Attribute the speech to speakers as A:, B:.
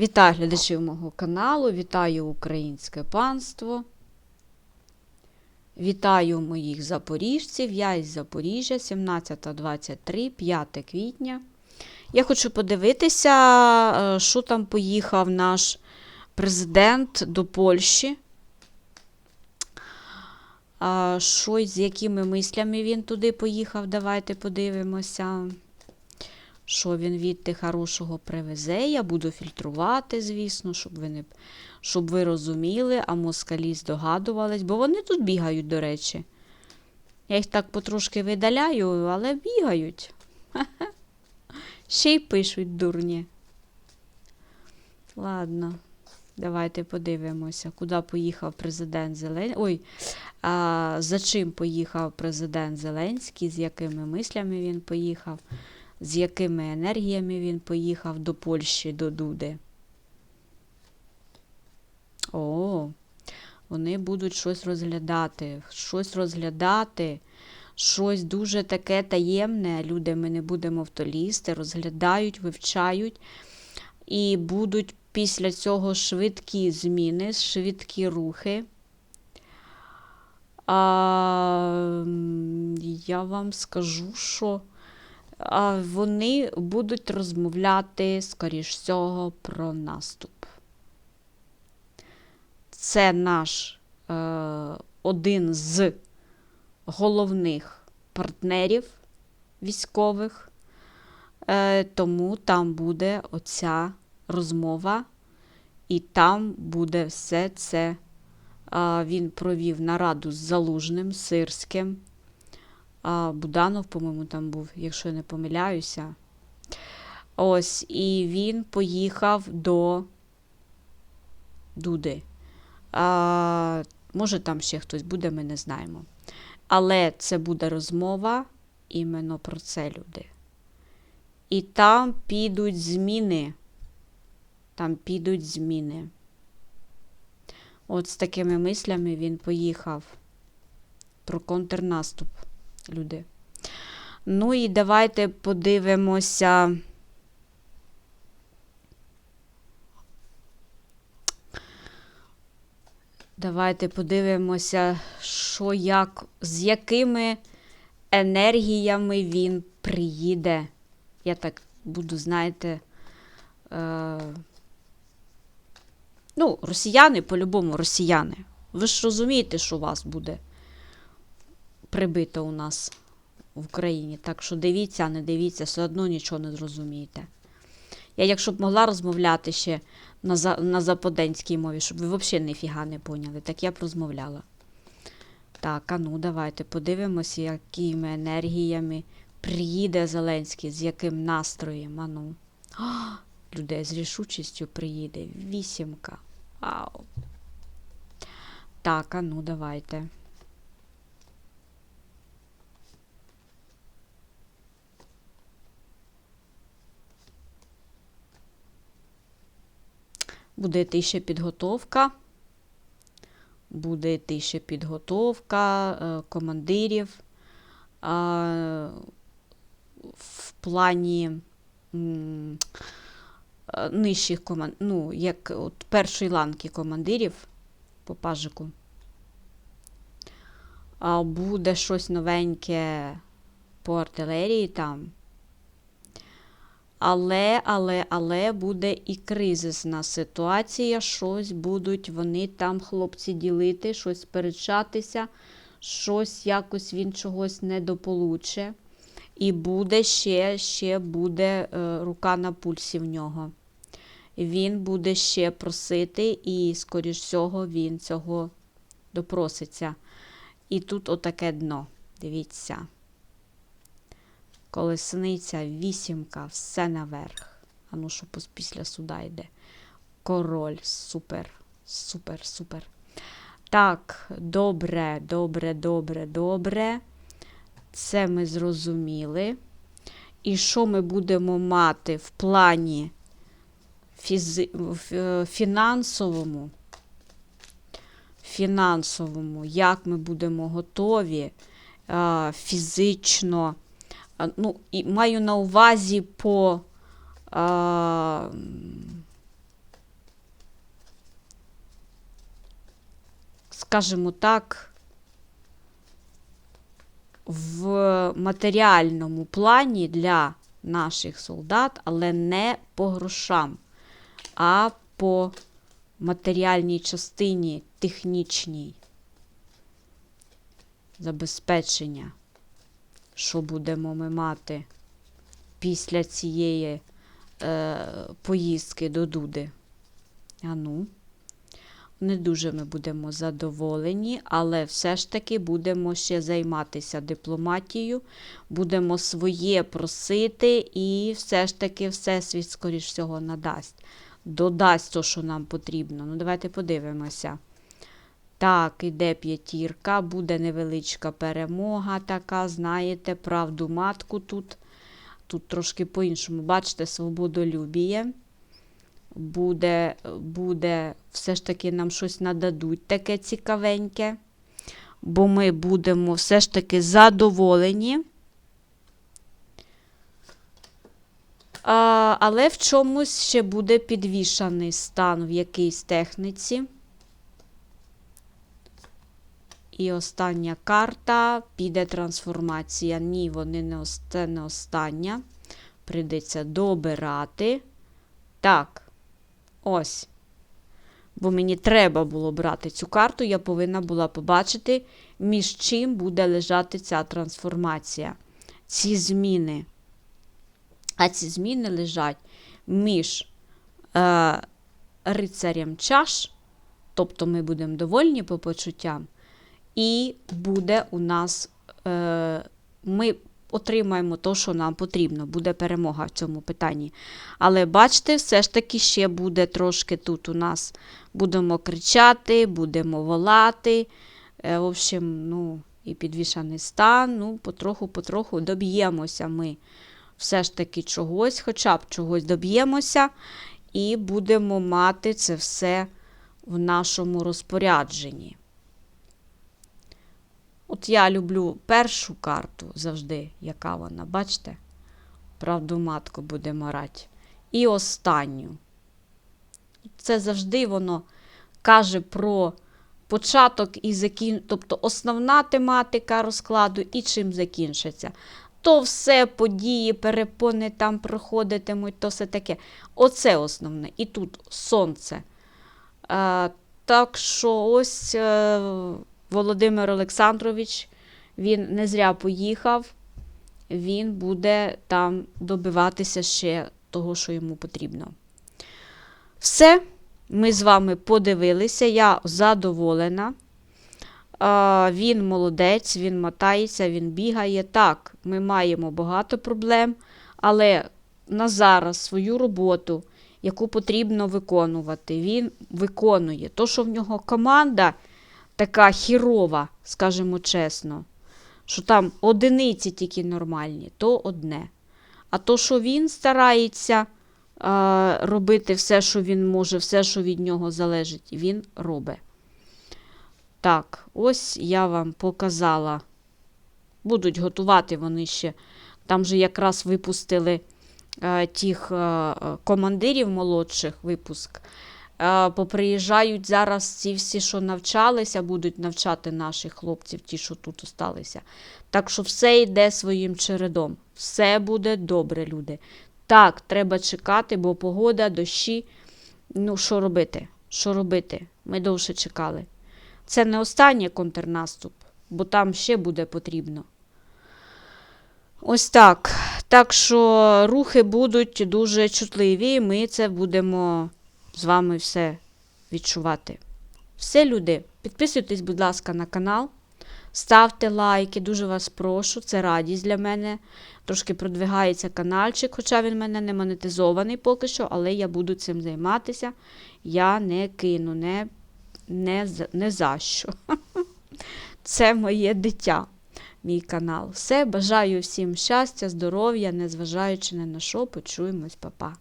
A: Вітаю глядачів мого каналу, вітаю українське панство. Вітаю моїх запоріжців. Я із Запоріжжя, 17.23, 5 квітня. Я хочу подивитися, е, що там поїхав наш президент до Польщі. Що, з якими мислями він туди поїхав, давайте подивимося. Що він відти хорошого привезе. Я буду фільтрувати, звісно, щоб ви не, щоб ви розуміли, а москалі здогадувались, бо вони тут бігають, до речі. Я їх так потрошки видаляю, але бігають. Ще й пишуть дурні. Ладно, давайте подивимося, куди поїхав президент Зеленський. Ой, а, за чим поїхав президент Зеленський, з якими мислями він поїхав з якими енергіями він поїхав до Польщі, до Дуди. О, вони будуть щось розглядати, щось розглядати, щось дуже таке таємне. Люди, ми не будемо в то лізти, розглядають, вивчають і будуть після цього швидкі зміни, швидкі рухи. А, я вам скажу, що вони будуть розмовляти, скоріш всього, про наступ. Це наш е, один з головних партнерів військових, е, тому там буде оця розмова, і там буде все це. Е, він провів нараду з Залужним, Сирським. А, Буданов, по-моєму, там був, якщо я не помиляюся. Ось, і він поїхав до Дуди. А, Може, там ще хтось буде, ми не знаємо. Але це буде розмова іменно про це люди. І там підуть зміни. Там підуть зміни. От з такими мислями він поїхав про контрнаступ люди. Ну і давайте подивимося. Давайте подивимося, що як, з якими енергіями він приїде. Я так буду, знаєте. Е... Ну, росіяни, по-любому, росіяни. Ви ж розумієте, що у вас буде прибито у нас в Україні. Так що дивіться, а не дивіться, все одно нічого не зрозумієте. Я, якщо б могла розмовляти ще на за, на западенській мові, щоб ви взагалі ніфіга не поняли, так я б розмовляла. Так, а ну давайте подивимося, якими енергіями приїде Зеленський, з яким настроєм. Ану. Людей з рішучістю приїде. Вісімка. Вау. Так, а ну давайте. Буде йти ще підготовка. Буде йти ще підготовка е, командирів в плані нижчих команд, ну, як от першої ланки командирів по пажику. Буде щось новеньке по артилерії там. Але, але, але буде і кризисна ситуація. Щось будуть вони там, хлопці, ділити, щось сперечатися, щось якось він чогось недополуче. І буде ще, ще буде е, рука на пульсі в нього. Він буде ще просити, і, скоріш всього, він цього допроситься. І тут отаке дно. Дивіться. Колесниця, вісімка, все наверх. А ну, що після суда йде. Король, супер, супер, супер. Так, добре, добре, добре, добре. Це ми зрозуміли. І що ми будемо мати в плані фізи... фінансовому? Фінансовому, як ми будемо готові фізично ну, і маю на увазі по. А, скажімо так, в матеріальному плані для наших солдат, але не по грошам, а по матеріальній частині технічній забезпечення що будемо ми мати після цієї е, поїздки до Дуди. А ну, не дуже ми будемо задоволені, але все ж таки будемо ще займатися дипломатією, будемо своє просити, і все ж таки Всесвіт, скоріш всього, надасть. Додасть то, що нам потрібно. Ну, давайте подивимося. Так, іде п'ятірка, буде невеличка перемога така, знаєте, правду матку тут. Тут трошки по-іншому, бачите, свободолюбіє. Буде, буде, все ж таки нам щось нададуть таке цікавеньке, бо ми будемо все ж таки задоволені. А, але в чомусь ще буде підвішаний стан в якійсь техніці. І остання карта піде трансформація. Ні, вони не, це не остання. Прийдеться добирати. Так, ось. Бо мені треба було брати цю карту, я повинна була побачити, між чим буде лежати ця трансформація. Ці зміни. А ці зміни лежать між е, рицарем чаш, тобто ми будемо довольні по почуттям, і буде у нас, е, ми отримаємо те, що нам потрібно, буде перемога в цьому питанні. Але бачите, все ж таки ще буде трошки тут у нас. Будемо кричати, будемо волати. Е, в общем, ну, і підвішаний стан, ну, потроху-потроху доб'ємося ми все ж таки чогось, хоча б чогось доб'ємося, і будемо мати це все в нашому розпорядженні. От я люблю першу карту завжди, яка вона, бачите? Правду матку буде марати. І останню. Це завжди воно каже про початок і закін... тобто основна тематика розкладу і чим закінчиться. То все події, перепони там проходитимуть, то все таке. Оце основне. І тут сонце. Е, так що ось е, Володимир Олександрович, він не зря поїхав, він буде там добиватися ще того, що йому потрібно. Все, ми з вами подивилися, я задоволена. Він молодець, він мотається, він бігає. Так, ми маємо багато проблем, але на зараз свою роботу, яку потрібно виконувати, він виконує. То, що в нього команда така хірова, скажімо чесно, що там одиниці тільки нормальні, то одне. А то, що він старається а, робити все, що він може, все, що від нього залежить, він робить. Так, ось я вам показала. Будуть готувати вони ще. Там же якраз випустили е, тих е, командирів молодших випуск. Е, поприїжджають зараз ці всі, що навчалися, будуть навчати наших хлопців, ті, що тут осталися. Так що все йде своїм чередом. Все буде добре, люди. Так, треба чекати, бо погода, дощі. Ну, що робити? Що робити? Ми довше чекали. Це не останній контрнаступ, бо там ще буде потрібно. Ось так. Так що рухи будуть дуже чутливі, і ми це будемо з вами все відчувати. Все, люди, підписуйтесь, будь ласка, на канал. Ставте лайки, дуже вас прошу, це радість для мене. Трошки продвигається каналчик, хоча він в мене не монетизований поки що, але я буду цим займатися. Я не кину, не, не, не за що. Це моє дитя, мій канал. Все, бажаю всім щастя, здоров'я, незважаючи ні на що, почуємось, па-па.